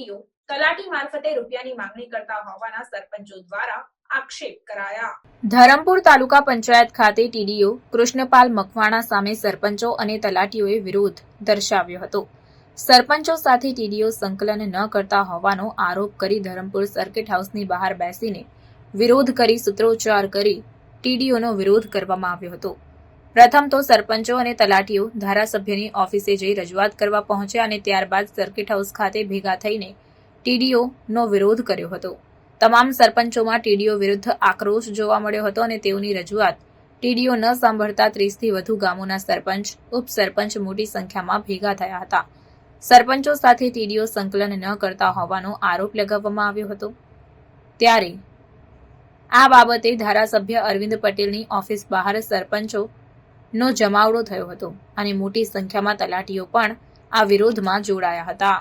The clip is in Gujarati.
ટીડીઓ તલાટી મારફતે રૂપિયાની માંગણી કરતા હોવાના સરપંચો દ્વારા ધરમપુર તાલુકા પંચાયત ખાતે ટીડીઓ કૃષ્ણપાલ મકવાણા સામે સરપંચો અને તલાટીઓએ વિરોધ દર્શાવ્યો હતો. સરપંચો સાથે ટીડીઓ સંકલન ન કરતા હોવાનો આરોપ કરી ધરમપુર સર્કિટ હાઉસની બહાર બેસીને વિરોધ કરી સૂત્રોચ્ચાર કરી ટીડીઓનો વિરોધ કરવામાં આવ્યો હતો. પ્રથમ તો સરપંચો અને તલાટીઓ ધારાસભ્યની ઓફિસે જઈ રજૂઆત કરવા પહોંચ્યા અને ત્યારબાદ સર્કિટ હાઉસ ખાતે ભેગા થઈને ટીડીઓનો વિરોધ કર્યો હતો. તમામ સરપંચોમાં ટીડીઓ વિરુદ્ધ આક્રોશ જોવા મળ્યો હતો અને તેઓની રજૂઆત ટીડીઓ ન સાંભળતા ત્રીસથી વધુ ગામોના સરપંચ, ઉપસરપંચ મોટી સંખ્યામાં ભેગા થયા હતા. સરપંચો સાથે ટીડીઓ સંકલન ન કરતા હોવાનો આરોપ લગાવવામાં આવ્યો હતો. ત્યારે આ બાબતે ધારાસભ્ય અરવિંદ પટેલની ઓફિસ બહાર સરપંચો નો જમાવડો થયો હતો અને મોટી સંખ્યામાં તલાટીઓ પણ આ વિરોધમાં જોડાયા હતા.